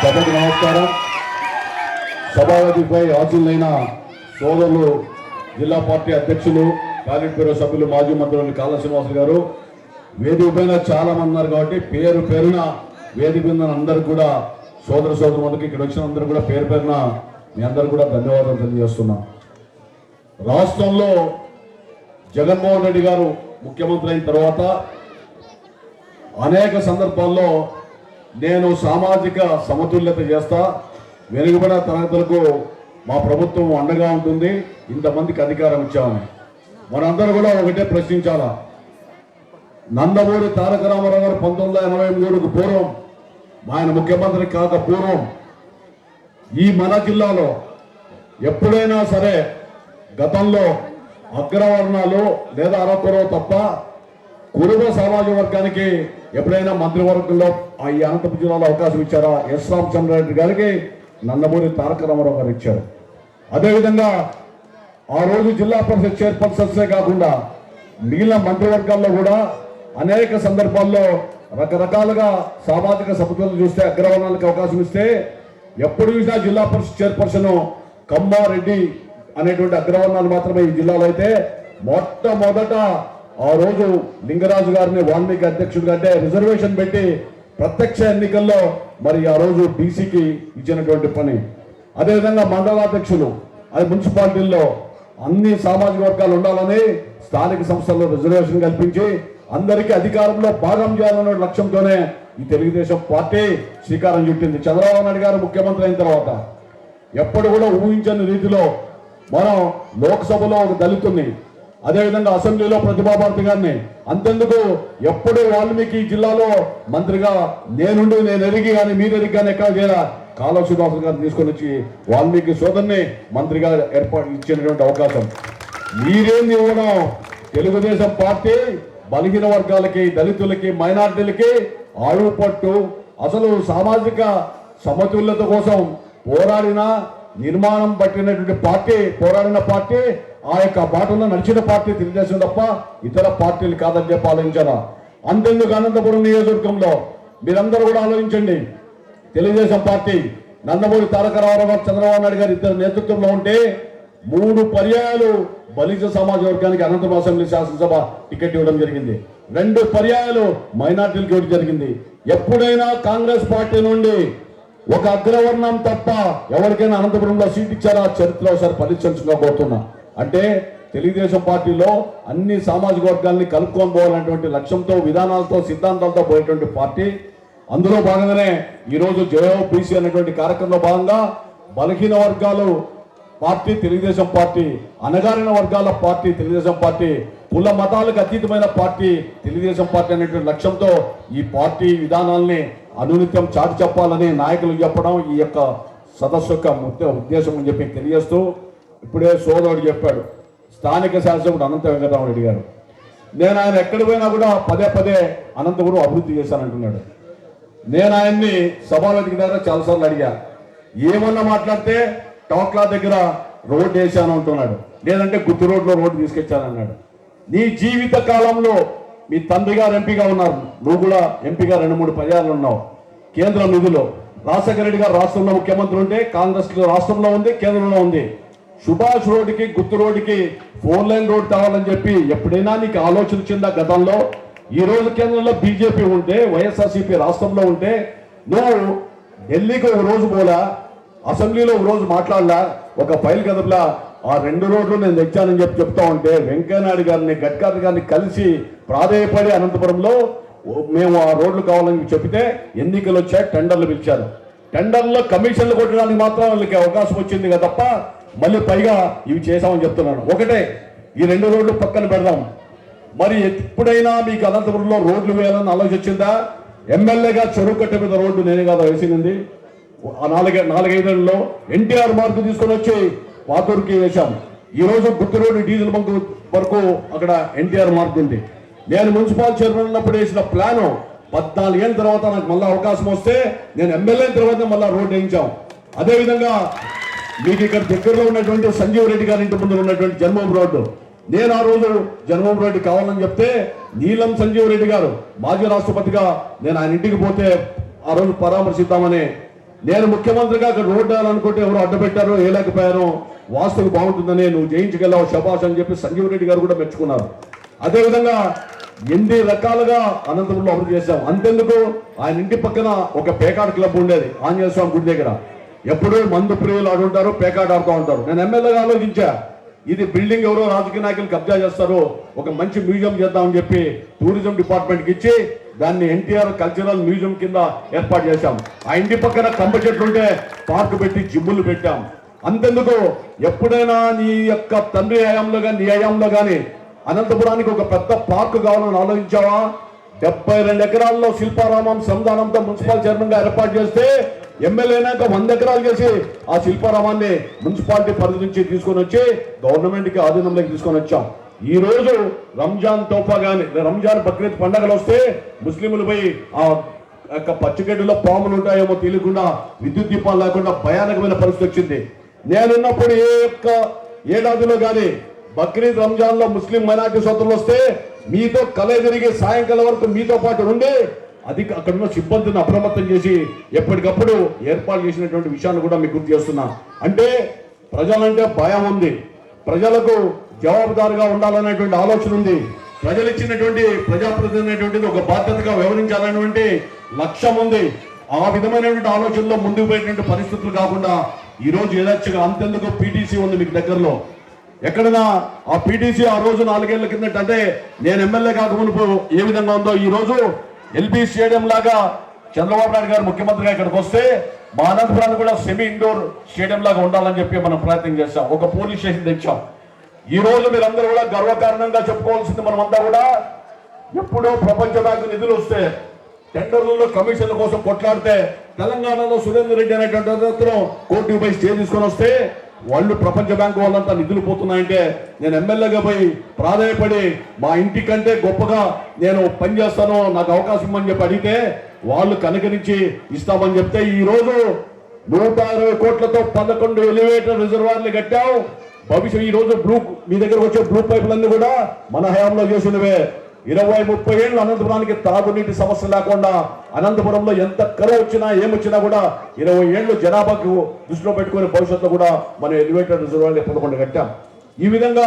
సభకు నమస్కారం. సభాపతిపై హాజరులైన సోదరులు జిల్లా పార్టీ అధ్యక్షులు కార్యక్రమ బ్యూరో సభ్యులు మాజీ మంత్రులు కాళ్ళ శ్రీనివాసులు గారు. వేదిక పైన చాలా మంది ఉన్నారు కాబట్టి పేరు పేరున వేదిక మీద అందరు కూడా సోదర సోదరులకు ఇక్కడ వచ్చిన అందరూ కూడా పేరు పేరున మీ అందరు కూడా ధన్యవాదాలు తెలియజేస్తున్నాం. రాష్ట్రంలో జగన్మోహన్ రెడ్డి గారు ముఖ్యమంత్రి అయిన తర్వాత అనేక సందర్భాల్లో నేను సామాజిక సమతుల్యత చేస్తా. వెనుకబడిన తరగతులకు మా ప్రభుత్వం అండగా ఉంటుంది. ఇంతమందికి అధికారం ఇచ్చామని మనందరూ కూడా ఒకటే ప్రశ్నించాలా? నందమూరి తారక రామారావు గారు పంతొమ్మిది వందల ఎనభై మూడుకు పూర్వం ఆయన ముఖ్యమంత్రి కాక పూర్వం ఈ మన జిల్లాలో ఎప్పుడైనా సరే గతంలో అగ్రవర్ణాలు లేదా అరకురో తప్ప కురుబ సామాజిక వర్గానికి ఎప్పుడైనా మంత్రివర్గంలో ఆ ఈ అనంతపురం జిల్లాలో అవకాశం ఇచ్చారా? ఎస్ రామచంద్రారెడ్డి గారికి నందమూరి తారక రామారావు గారు ఇచ్చారు. అదేవిధంగా ఆ రోజు జిల్లా పరిషత్ చైర్పర్సన్సే కాకుండా మిగిలిన మంత్రివర్గాల్లో కూడా అనేక సందర్భాల్లో రకరకాలుగా సామాజిక సమతుల్యం చూస్తే అగ్రవర్ణాలకు అవకాశం ఇస్తే ఎప్పుడు చూసినా జిల్లా పరిషత్ చైర్పర్సన్ కమ్మారెడ్డి అనేటువంటి అగ్రవర్ణాలు మాత్రమే ఈ జిల్లాలో అయితే మొట్టమొదట ఆ రోజు లింగరాజు గారిని వాల్మీకి అధ్యక్షుడిగా అంటే రిజర్వేషన్ పెట్టి ప్రత్యక్ష ఎన్నికల్లో మరి ఆ రోజు బీసీకి ఇచ్చినటువంటి పని. అదేవిధంగా మండలాధ్యక్షులు అది మున్సిపాలిటీల్లో అన్ని సామాజిక వర్గాలు ఉండాలని స్థానిక సంస్థల్లో రిజర్వేషన్ కల్పించి అందరికీ అధికారంలో భాగం చేయాలనే లక్ష్యంతోనే ఈ తెలుగుదేశం పార్టీ శ్రీకారం చుట్టింది. చంద్రబాబు నాయుడు గారు ముఖ్యమంత్రి అయిన తర్వాత ఎప్పుడు కూడా ఊహించని రీతిలో మనం లోక్సభలో ఒక దళితుని అదేవిధంగా అసెంబ్లీలో ప్రతిభాభారతి గారిని అంతెందుకు ఎప్పుడు వాల్మీకి జిల్లాలో మంత్రిగా నేనుండి నేను ఎరిగి కానీ మీరు ఎరిగి కానీ ఎక్కడ చేయాల? కాలువ గారిని తీసుకొని వచ్చి వాల్మీకి సోదరుని మంత్రిగా ఏర్పాటు ఇచ్చినటువంటి అవకాశం. మీరేం ఇవ్వడం? తెలుగుదేశం పార్టీ బలహీన వర్గాలకి దళితులకి మైనార్టీలకి ఆయువు పట్టు అసలు సామాజిక సమతుల్యత కోసం పోరాడిన నిర్మాణం పట్టినటువంటి పార్టీ పోరాడిన పార్టీ ఆ యొక్క బాటలో నడిచిన పార్టీ తెలుగుదేశం తప్ప ఇతర పార్టీలు కాదని చెప్పి ఆలోచించారా అంతెందుకు అనంతపురం నియోజకవర్గంలో? మీరందరూ కూడా ఆలోచించండి. తెలుగుదేశం పార్టీ నందమూరి తారక రామారావు గారు, చంద్రబాబు నాయుడు గారు ఇద్దరు నేతృత్వంలో ఉంటే మూడు పర్యాయాలు బలిజ సమాజ వర్గానికి అనంతపురం అసెంబ్లీ శాసనసభ టికెట్ ఇవ్వడం జరిగింది. రెండు పర్యాయాలు మైనార్టీలకు ఇవ్వడం జరిగింది. ఎప్పుడైనా కాంగ్రెస్ పార్టీ నుండి ఒక అగ్రవర్ణం తప్ప ఎవరికైనా అనంతపురంలో సీట్ ఇచ్చారా? చరిత్రలో ఒకసారి పరిశీలించుకోబోతున్నా. అంటే తెలుగుదేశం పార్టీలో అన్ని సామాజిక వర్గాల్ని కలుపుకొని పోవాలనేటువంటి లక్ష్యంతో విధానాలతో సిద్ధాంతాలతో పోయేటువంటి పార్టీ. అందులో భాగంగానే ఈరోజు జయో అనేటువంటి కార్యక్రమంలో భాగంగా బలహీన వర్గాలు పార్టీ తెలుగుదేశం పార్టీ అణగారిన వర్గాల పార్టీ తెలుగుదేశం పార్టీ కుల మతాలకు అతీతమైన పార్టీ తెలుగుదేశం పార్టీ అనేటువంటి లక్ష్యంతో ఈ పార్టీ విధానాల్ని అనునిత్యం చాటి చెప్పాలని నాయకులు చెప్పడం ఈ యొక్క సదస్సు యొక్క ముఖ్య ఉద్దేశం అని చెప్పి తెలియజేస్తూ ఇప్పుడే సోదరుడు చెప్పాడు స్థానిక శాసకుడు అనంత వెంకటరామరెడ్డి గారు నేను ఆయన ఎక్కడ పోయినా కూడా పదే పదే అనంతపురం అభివృద్ధి చేశానంటున్నాడు. నేను ఆయన్ని సభలో దగ్గర చాలాసార్లు అడిగా. ఏమన్నా మాట్లాడితే టోక్లా దగ్గర రోడ్డు వేసాను అంటున్నాడు. లేదంటే గుర్తు రోడ్లో రోడ్డు తీసుకొచ్చానన్నాడు. నీ జీవిత కాలంలో మీ తండ్రి గారు ఎంపీగా ఉన్నారు. నువ్వు కూడా ఎంపీగా రెండు మూడు పర్యాలు ఉన్నావు. కేంద్ర నిధులు. రాజశేఖర రెడ్డి గారు రాష్ట్రంలో ముఖ్యమంత్రి ఉంటే కాంగ్రెస్ రాష్ట్రంలో ఉంది కేంద్రంలో ఉంది. సుభాష్ రోడ్డుకి గుత్తు రోడ్డుకి ఫోర్ లైన్ రోడ్ కావాలని చెప్పి ఎప్పుడైనా నీకు ఆలోచన చెందా గతంలో? ఈ రోజు కేంద్రంలో బీజేపీ ఉంటే వైఎస్ఆర్సీపీ రాష్ట్రంలో ఉంటే నువ్వు ఢిల్లీకి ఒక రోజు పోలా అసెంబ్లీలో ఒక రోజు మాట్లాడలా ఒక ఫైల్ కదపలా ఆ రెండు రోడ్లు నేను తెచ్చానని చెప్పి చెప్తా ఉంటే వెంకయ్యనాయుడు గారిని గడ్కర్ గారిని కలిసి ప్రాధేయపడి అనంతపురంలో మేము ఆ రోడ్లు కావాలని చెప్తే ఎన్నికలు వచ్చాయి టెండర్లు పిలిచారు. టెండర్లో కమిషన్లు కొట్టడానికి మాత్రం వాళ్ళకి అవకాశం వచ్చింది కదా తప్ప మళ్ళీ పైగా ఇవి చేశామని చెప్తున్నాను. ఒకటే ఈ రెండు రోడ్లు పక్కన పెడదాం. మరి ఎప్పుడైనా మీకు అనంతపురంలో రోడ్లు వేయాలని ఆలోచించిందా? ఎమ్మెల్యేగా చెరువు కట్ట మీద రోడ్డు నేనే కదా వేసింది ఆ నాలుగే నాలుగైదేళ్ళలో ఎన్టీఆర్ మార్పు తీసుకొని వచ్చి వాతూరుకి వేశాం. ఈరోజు గుర్తు రోడ్డు డీజిల్ బంక్ వరకు అక్కడ ఎన్టీఆర్ మార్పు ఉంది. నేను మున్సిపల్ చైర్మన్ ఉన్నప్పుడు వేసిన ప్లాను పద్నాలుగేళ్ళ తర్వాత నాకు మళ్ళీ అవకాశం వస్తే నేను ఎమ్మెల్యే తర్వాత మళ్ళీ రోడ్డు వేయించాం. అదేవిధంగా మీకు ఇక్కడ దగ్గరలో ఉన్నటువంటి సంజీవ్ రెడ్డి గారి ఇంటి ముందు ఉన్నటువంటి జన్మం రోడ్డు. నేను ఆ రోజు జన్మం రెడ్డి కావాలని చెప్తే నీలం సంజీవ్ రెడ్డి గారు మాజీ రాష్ట్రపతిగా నేను ఆయన ఇంటికి పోతే ఆ రోజు పరామర్శిద్దామని నేను ముఖ్యమంత్రిగా అక్కడ రోడ్డు వేయాలనుకుంటే ఎవరు అడ్డుపెట్టారో వేయలేకపోయాను వాస్తుకు బాగుంటుందని నువ్వు జయించగలవు శబాష్ అని చెప్పి సంజీవ్ రెడ్డి గారు కూడా మెచ్చుకున్నారు. అదేవిధంగా ఎన్ని రకాలుగా అనంతపురంలో అభివృద్ధి చేశాం. అంతెందుకు? ఆయన ఇంటి పక్కన ఒక పేకాడ క్లబ్ ఉండేది ఆంజనేయ స్వామి గుడి దగ్గర. ఎప్పుడూ మందు ప్రియులు ఆడుంటారు పేకాట ఆడుతూ ఉంటారు. నేను ఎమ్మెల్యేగా ఆలోచించా. ఇది బిల్డింగ్ ఎవరో రాజకీయ నాయకులు కబ్జా చేస్తారు. ఒక మంచి మ్యూజియం చేద్దామని చెప్పి టూరిజం డిపార్ట్మెంట్కి ఇచ్చి దాన్ని ఎన్టీఆర్ కల్చరల్ మ్యూజియం కింద ఏర్పాటు చేశాం. ఆ ఇంటి పక్కన కంప చెట్లుంటే పార్క్ పెట్టి జిమ్ములు పెట్టాం. అంతెందుకు? ఎప్పుడైనా నీ యొక్క తండ్రి హయాంలో కానీ నీ హయాంలో కానీ అనంతపురానికి ఒక పెద్ద పార్క్ కావాలని ఆలోచించావా? డెబ్బై రెండు ఎకరాల్లో శిల్పారామం సంధానంతో మున్సిపల్ చైర్మన్గా ఏర్పాటు చేస్తే ఎమ్మెల్యేనాక వంద ఎకరాలు చేసి ఆ శిల్పారామాన్ని మున్సిపాలిటీ పరిధి నుంచి తీసుకొని వచ్చి గవర్నమెంట్కి ఆధీనంలోకి తీసుకొని వచ్చాం. ఈ రోజు రంజాన్ తోఫా కానీ రంజాన్ బక్రీద్ పండగలు వస్తే ముస్లింలు పోయి ఆ యొక్క పచ్చిగడ్డిలో పాములు ఉంటాయేమో తెలియకుండా విద్యుత్ దీపాలు లేకుండా భయానకమైన పరిస్థితి వచ్చింది. నేనున్నప్పుడు ఏ యొక్క ఏడాదిలో కానీ బక్రీద్ రంజాన్లో ముస్లిం మైనార్టీ సోదరులు వస్తే మీతో కలే జరిగే సాయంకాలం వరకు మీతో పాటు ఉండి అది అక్కడ ఉన్న సిబ్బందిని అప్రమత్తం చేసి ఎప్పటికప్పుడు ఏర్పాటు చేసినటువంటి విషయాన్ని కూడా మీకు గుర్తు చేస్తున్నా. అంటే ప్రజలంటే భయం ఉంది. ప్రజలకు జవాబుదారుగా ఉండాలనేటువంటి ఆలోచన ఉంది. ప్రజలు ఇచ్చినటువంటి ప్రజాప్రతినిధి అనేటువంటిది ఒక బాధ్యతగా వ్యవహరించాలనేటువంటి లక్ష్యం ఉంది. ఆ విధమైనటువంటి ఆలోచనలో ముందుకు పోయేటువంటి పరిస్థితులు కాకుండా ఈ రోజు అంతెందుకు పీటీసీ ఉంది మీకు దగ్గరలో. ఎక్కడైనా ఆ పీటీసీ ఆ రోజు నాలుగేళ్ళ కిందట అంటే నేను ఎమ్మెల్యే కాకమునుపు ఏ విధంగా ఉందో ఈ రోజు ఎల్బీ స్టేడియం లాగా చంద్రబాబు నాయుడు గారు ముఖ్యమంత్రిగా ఇక్కడికి వస్తే మా అనంతపురాన్ని కూడా సెమీ ఇండోర్ స్టేడియం లాగా ఉండాలని చెప్పి మనం ప్రయత్నం చేస్తాం ఒక పోలీస్ స్టేషన్ తెచ్చాం. ఈ రోజు మీరందరూ కూడా గర్వకారణంగా చెప్పుకోవాల్సింది మనమంతా కూడా ఎప్పుడో ప్రపంచ బ్యాంకు నిధులు వస్తే టెండర్లలో కమిషన్ల కోసం కొట్లాడితే తెలంగాణలో సురేందర్ రెడ్డి అనేటువంటి అతను కోర్టుకు స్టే తీసుకొని వస్తే వాళ్ళు ప్రపంచ బ్యాంకు వాళ్ళంతా నిధులు పోతున్నాయంటే నేను ఎమ్మెల్యేగా పోయి ప్రాధాయపడి మా ఇంటి కంటే గొప్పగా నేను పనిచేస్తాను నాకు అవకాశం అని చెప్పి అడిగితే వాళ్ళు కనుకరించి ఇస్తామని చెప్తే ఈరోజు నూట అరవై కోట్లతో పదకొండు ఎలివేటర్ రిజర్వాయర్లు కట్టావు భవిష్యత్ ఈ రోజు బ్లూ మీ దగ్గర వచ్చే బ్లూ పైపులన్నీ కూడా మన హయాంలో చేసినవే. ఇరవై ముప్పై ఏళ్ళు అనంతపురానికి తాగునీటి సమస్య లేకుండా అనంతపురంలో ఎంత కరువు వచ్చినా ఏమొచ్చినా కూడా ఇరవై ఏళ్ళు జనాభాకు దృష్టిలో పెట్టుకుని భవిష్యత్తులో కూడా మనం ఎలివేటర్ రిజర్వాయర్ పదకొండు కట్టాం. ఈ విధంగా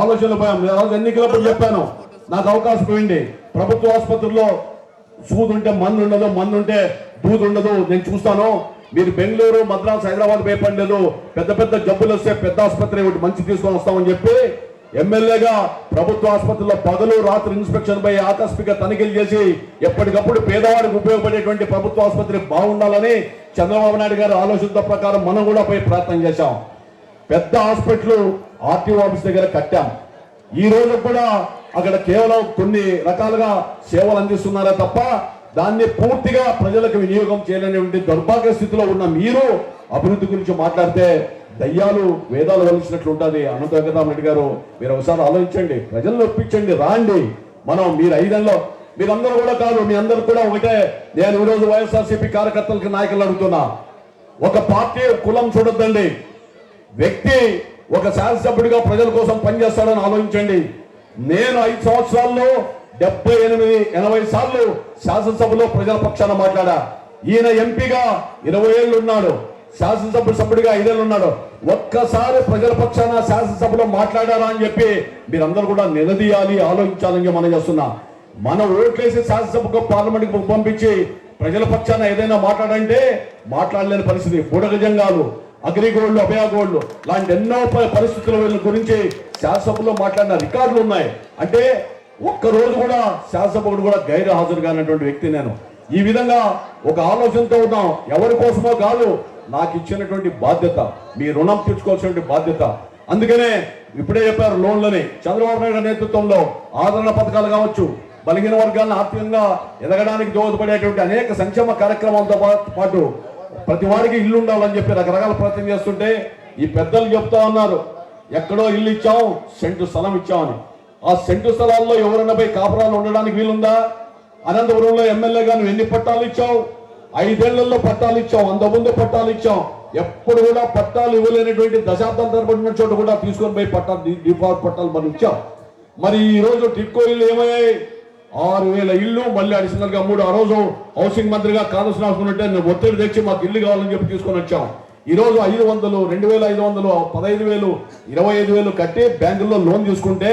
ఆలోచనలు పోయాం. ఎన్నికలప్పుడు చెప్పాను. నాకు అవకాశం పోయింది. ప్రభుత్వ ఆసుపత్రుల్లో సూదుంటే ఉంటే మందు ఉండదు మందు ఉంటే దూది ఉండదు. నేను చూస్తాను. మీరు బెంగళూరు మద్రాసు హైదరాబాద్ పేపర్ లేదు పెద్ద పెద్ద జబ్బులు వస్తే పెద్ద ఆసుపత్రి ఒకటి మంచి తీసుకొని వస్తామని చెప్పి ఎమ్మెల్యేగా ప్రభుత్వ ఆసుపత్రిలో పగలు రాత్రి ఇన్స్పెక్షన్ పై ఆకస్మిక తనిఖీలు చేసి ఎప్పటికప్పుడు పేదవాడికి ఉపయోగపడేటువంటి ప్రభుత్వ ఆసుపత్రి బాగుండాలని చంద్రబాబు నాయుడు గారు ఆలోచనతో ప్రకారం మనం కూడా పోయి ప్రయత్నం చేశాం. పెద్ద హాస్పిటల్ ఆర్టీఓ ఆఫీస్ దగ్గర కట్టాం. ఈ రోజు కూడా అక్కడ కేవలం కొన్ని రకాలుగా సేవలు అందిస్తున్నారే తప్ప దాన్ని పూర్తిగా ప్రజలకు వినియోగం చేయలేనటువంటి దౌర్భాగ్య స్థితిలో ఉన్న మీరు అభివృద్ధి గురించి మాట్లాడితే దయ్యాలు వేదాలు వలిసినట్లు ఉంటుంది. అనంత వెంకటరామరెడ్డి గారు మీరు ఒకసారి ఆలోచించండి ప్రజలను ఒప్పించండి రాండి. మనం మీరు ఐదేళ్ళలో మీరందరూ కూడా కాదు మీ అందరూ కూడా ఒకటే. నేను ఈరోజు వైఎస్ఆర్సీపీ కార్యకర్తలకు నాయకులు అడుగుతున్నా. ఒక పార్టీ కులం చూడొద్దండి. వ్యక్తి ఒక శాసనసభ్యుడిగా ప్రజల కోసం పనిచేస్తాడని ఆలోచించండి. నేను ఐదు సంవత్సరాల్లో డెబ్బై ఎనిమిది ఎనభై సార్లు శాసనసభలో ప్రజల పక్షాన మాట్లాడా. ఈయన ఎంపీగా ఇరవై ఏళ్ళు ఉన్నాడు. శాసనసభ సభ్యుడిగా ఐదేళ్ళు ఉన్నాడు. ఒక్కసారి ప్రజల పక్షాన శాసనసభలో మాట్లాడారా అని చెప్పి మీరందరూ కూడా నిలదీయాలి ఆలోచించాలని మనం చేస్తున్నా. మనం ఓట్లేసి శాసనసభకు పార్లమెంట్కి పంపించి ప్రజల పక్షాన ఏదైనా మాట్లాడంటే మాట్లాడలేని పరిస్థితి. బుడగజంగాలు అగ్రిగోల్డ్ అభయగోల్డ్ లాంటి ఎన్నో పరిస్థితుల వీళ్ళ గురించి శాసనసభలో మాట్లాడిన రికార్డులు ఉన్నాయి. అంటే ఒక్క రోజు కూడా శాసనసభకుడు కూడా గైర్హాజరు కానటువంటి వ్యక్తి నేను. ఈ విధంగా ఒక ఆలోచనతో ఉన్నాం. ఎవరి కోసమో కాదు నాకు ఇచ్చినటువంటి బాధ్యత మీ రుణం తీర్చుకోవాల్సినటువంటి బాధ్యత. అందుకనే ఇప్పుడే చెప్పారు లోన్లని. చంద్రబాబు నాయుడు నేతృత్వంలో ఆదరణ పథకాలు కావచ్చు బలహీన వర్గాలను ఆర్థికంగా ఎదగడానికి దోహదపడేటువంటి అనేక సంక్షేమ కార్యక్రమాలతో పాటు ప్రతి వాడికి ఇల్లు ఉండాలని చెప్పి రకరకాల ప్రయత్నం చేస్తుంటే ఈ పెద్దలు చెప్తా ఉన్నారు ఎక్కడో ఇల్లు ఇచ్చాం సెంటు స్థలం ఇచ్చామని ఆ సెంటు స్థలాల్లో ఎవరైనా పోయి కాపురాలు ఉండడానికి వీలుందా? అనంతపురంలో ఎమ్మెల్యేగా నువ్వు ఎన్ని పట్టాలు ఇచ్చావు? ఐదేళ్ళలో పట్టాలు ఇచ్చాం అంతకుముందు పట్టాలు ఇచ్చాం. ఎప్పుడు కూడా పట్టాలు ఇవ్వలేనటువంటి దశాబ్దాల తరబడిన చోట కూడా తీసుకొని పోయి పట్టాలు డిఫాల్ట్ పట్టాలు మనం ఇచ్చాం. మరి ఈ రోజు టిక్కో ఇల్లు ఏమయ్యాయి? ఆరు వేల ఇల్లు మళ్ళీ అడిషనల్గా మూడు ఆ రోజు హౌసింగ్ మంత్రిగా కావాల్సిన అవసరం ఉంటే నేను ఒత్తిడి తెచ్చి మాకు ఇల్లు కావాలని చెప్పి తీసుకొని వచ్చాం. ఈ రోజు ఐదు వందలు రెండు వేల ఐదు వందలు పదహైదు వేలు ఇరవై ఐదు వేలు కట్టి బ్యాంకుల్లో లోన్ తీసుకుంటే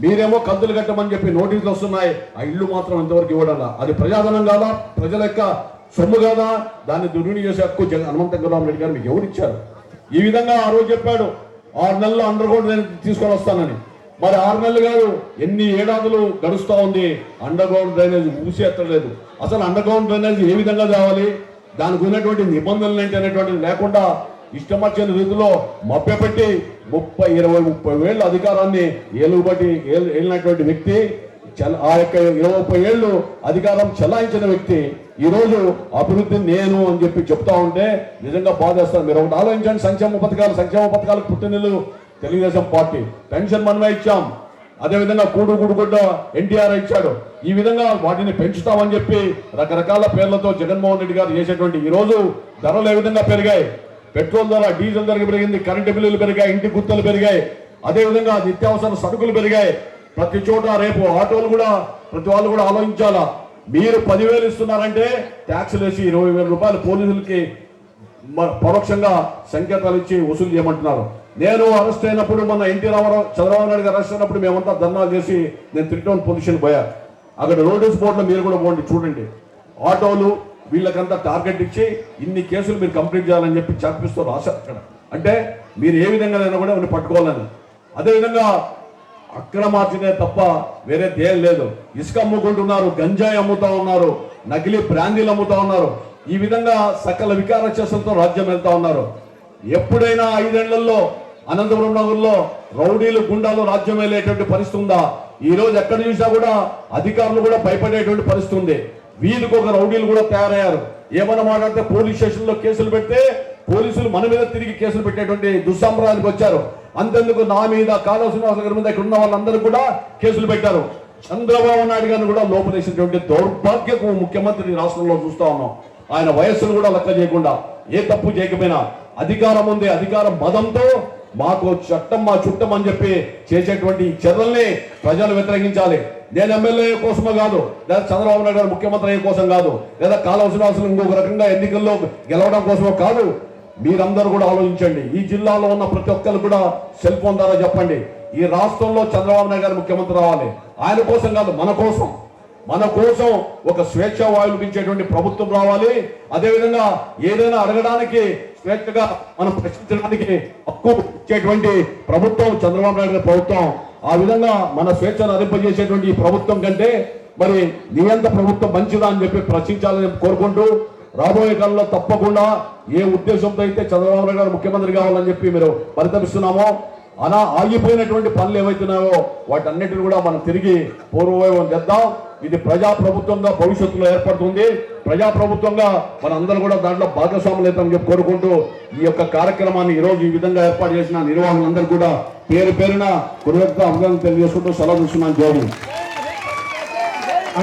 మీరేమో కంతులు కట్టమని చెప్పి నోటీసులు వస్తున్నాయి. ఆ ఇల్లు మాత్రం ఇంతవరకు ఇవ్వడాలా. అది ప్రజాధనం కాదా? ప్రజల యొక్క సొమ్ము కాదా? దాన్ని దుర్వినియోగం చేసే హక్కు జగన్ హనుమంత రెడ్డి గారు మీకు ఎవరిచ్చారు? ఈ విధంగా ఆ రోజు చెప్పాడు ఆరు నెలలు అండర్ గ్రౌండ్ నేను తీసుకొని వస్తానని. మరి ఆరు నెలలు కాదు ఎన్ని ఏడాదులు గడుస్తూ ఉంది అండర్ గ్రౌండ్ డ్రైనేజ్ ఊసి ఎత్తలేదు అసలు అండర్ గ్రౌండ్ డ్రైనేజ్ ఏ విధంగా తేవాలి? దానికి ఉన్నటువంటి నిబంధనలు ఏంటి అనేటువంటిది లేకుండా ఇష్టం వచ్చిన రీతిలో మభ్యపెట్టి ముప్పై ఇరవై ముప్పై వేళ్ళ అధికారాన్ని ఏలుబట్టి ఏలినటువంటి వ్యక్తి ఆ యొక్క ఇరవై ముప్పై ఏళ్ళు అధికారం చెలాయించిన వ్యక్తి ఈరోజు అభివృద్ధి నేను అని చెప్పి చెప్తా ఉంటే నిజంగా బాధేస్తాను. మీరు ఒకటి ఆలోచించండి. సంక్షేమ పథకాలు సంక్షేమ పథకాలకు పుట్టినలు తెలుగుదేశం పార్టీ. పెన్షన్ మనమే ఇచ్చాం. అదేవిధంగా కూడు గుడుగుడ్డ ఎన్టీఆర్ ఇచ్చాడు. ఈ విధంగా వాటిని పెంచుతామని చెప్పి రకరకాల పేర్లతో జగన్మోహన్ రెడ్డి గారు చేసేటువంటి ఈ రోజు ధరలు ఏ విధంగా పెరిగాయి? పెట్రోల్ ధర డీజిల్ ధర పెరిగింది కరెంటు బిల్లులు పెరిగాయి ఇంటి గుర్తులు పెరిగాయి. అదేవిధంగా నిత్యావసర సరుకులు పెరిగాయి. ప్రతి చోట రేపు ఆటోలు కూడా ప్రతి వాళ్ళు కూడా ఆలోచించాలా? మీరు పదివేలు ఇస్తున్నారంటే ట్యాక్సులు వేసి ఇరవై వేల రూపాయలు పోలీసులకి పరోక్షంగా సంకేతాలు ఇచ్చి వసూలు చేయమంటున్నారు. నేను అరెస్ట్ అయినప్పుడు మన ఎన్టీ రామారావు చంద్రబాబు నాయుడు గారు అరెస్ట్ అయినప్పుడు మేమంతా ధర్నాలు చేసి నేను త్రిటౌన్ పొజిషన్ పోయా. అక్కడ నోటీస్ బోర్డులో మీరు కూడా పోండి చూడండి. ఆటోలు వీళ్ళకంతా టార్గెట్ ఇచ్చి ఇన్ని కేసులు మీరు కంప్లీట్ చేయాలని చెప్పి చర్పిస్తూ రాశారు అక్కడ. అంటే మీరు ఏ విధంగా కూడా వీళ్ళు పట్టుకోవాలని. అదేవిధంగా అక్రమార్జనే తప్ప వేరే దేం లేదు. ఇసుక అమ్ముకుంటున్నారు గంజాయి అమ్ముతా ఉన్నారు నకిలీ బ్రాందీలు అమ్ముతా ఉన్నారు. ఈ విధంగా సకల వికార చేసలతో రాజ్యం వెళ్తా ఉన్నారు. ఎప్పుడైనా ఐదేళ్ళలో అనంతపురం నగర్లో రౌడీలు గుండాలు రాజ్యం వెళ్ళేటువంటి పరిస్థితి ఉందా? ఈ రోజు ఎక్కడ చూసినా కూడా అధికారులు కూడా భయపడేటువంటి పరిస్థితి ఉంది. వీళ్ళకి ఒక రౌడీలు కూడా తయారయ్యారు. ఏమన్నా మాట్లాడితే పోలీస్ స్టేషన్లో కేసులు పెడితే పోలీసులు మన మీద తిరిగి కేసులు పెట్టేటువంటి దుస్సాంప్రదాయానికి వచ్చారు. అంతెందుకు నా మీద కాళ శ్రీనివాస గారి మీద ఇక్కడ ఉన్న వాళ్ళందరూ కూడా కేసులు పెట్టారు. చంద్రబాబు నాయుడు గారిని కూడా లోపలేసినటువంటి దౌర్భాగ్యపు ముఖ్యమంత్రి రాష్ట్రంలో చూస్తా ఉన్నాం. ఆయన వయస్సును కూడా లెక్క చేయకుండా ఏ తప్పు చేయకపోయినా అధికారం ఉంది అధికారం మదంతో మాకు చట్టం మా చుట్టం అని చెప్పి చేసేటువంటి చర్యల్ని ప్రజలు వ్యతిరేకించాలి. నేను ఎమ్మెల్యే కోసమో కాదు లేదా చంద్రబాబు నాయుడు గారు ముఖ్యమంత్రి అయ్యే కోసం కాదు లేదా కాలవసిన శ్రీనివాసులు ఇంకొక రకంగా ఎన్నికల్లో గెలవడం కోసమో కాదు మీరందరూ కూడా ఆలోచించండి. ఈ జిల్లాలో ఉన్న ప్రతి ఒక్కరు కూడా సెల్ ఫోన్ ద్వారా చెప్పండి. ఈ రాష్ట్రంలో చంద్రబాబు నాయుడు గారు ముఖ్యమంత్రి రావాలి. ఆయన కోసం కాదు మన కోసం. మన కోసం ఒక స్వేచ్ఛ వాయువులు పెంచేటువంటి ప్రభుత్వం రావాలి. అదేవిధంగా ఏదైనా అడగడానికి స్వేచ్ఛగా మనం ప్రశ్నించడానికి హక్కు ఇచ్చేటువంటి ప్రభుత్వం చంద్రబాబు నాయుడు ప్రభుత్వం. ఆ విధంగా మన స్వేచ్ఛను అరింపజేసేటువంటి ఈ ప్రభుత్వం కంటే మరి నియంత ప్రభుత్వం మంచిదా అని చెప్పి ప్రశ్నించాలని కోరుకుంటూ రాబోయే కాలంలో తప్పకుండా ఏ ఉద్దేశంతో అయితే చంద్రబాబు నాయుడు గారు ముఖ్యమంత్రి కావాలని చెప్పి మీరు పరితపిస్తున్నామో అలా ఆగిపోయినటువంటి పనులు ఏవైతున్నాయో వాటన్నిటిని కూడా మనం తిరిగి పూర్వవైభవం చేద్దాం. ఇది ప్రజా ప్రభుత్వంగా భవిష్యత్తులో ఏర్పడుతుంది. ప్రజా ప్రభుత్వంగా మనందరం కూడా దాంట్లో భాగస్వాములు చెప్పి కోరుకుంటూ ఈ యొక్క కార్యక్రమాన్ని ఈ రోజు ఈ విధంగా ఏర్పాటు చేసిన నిర్వాహకులందరూ కూడా పేరు పేరున కృతజ్ఞత అభినందన తెలియజేసుకుంటూ సెలవు చూస్తున్నాను జోడి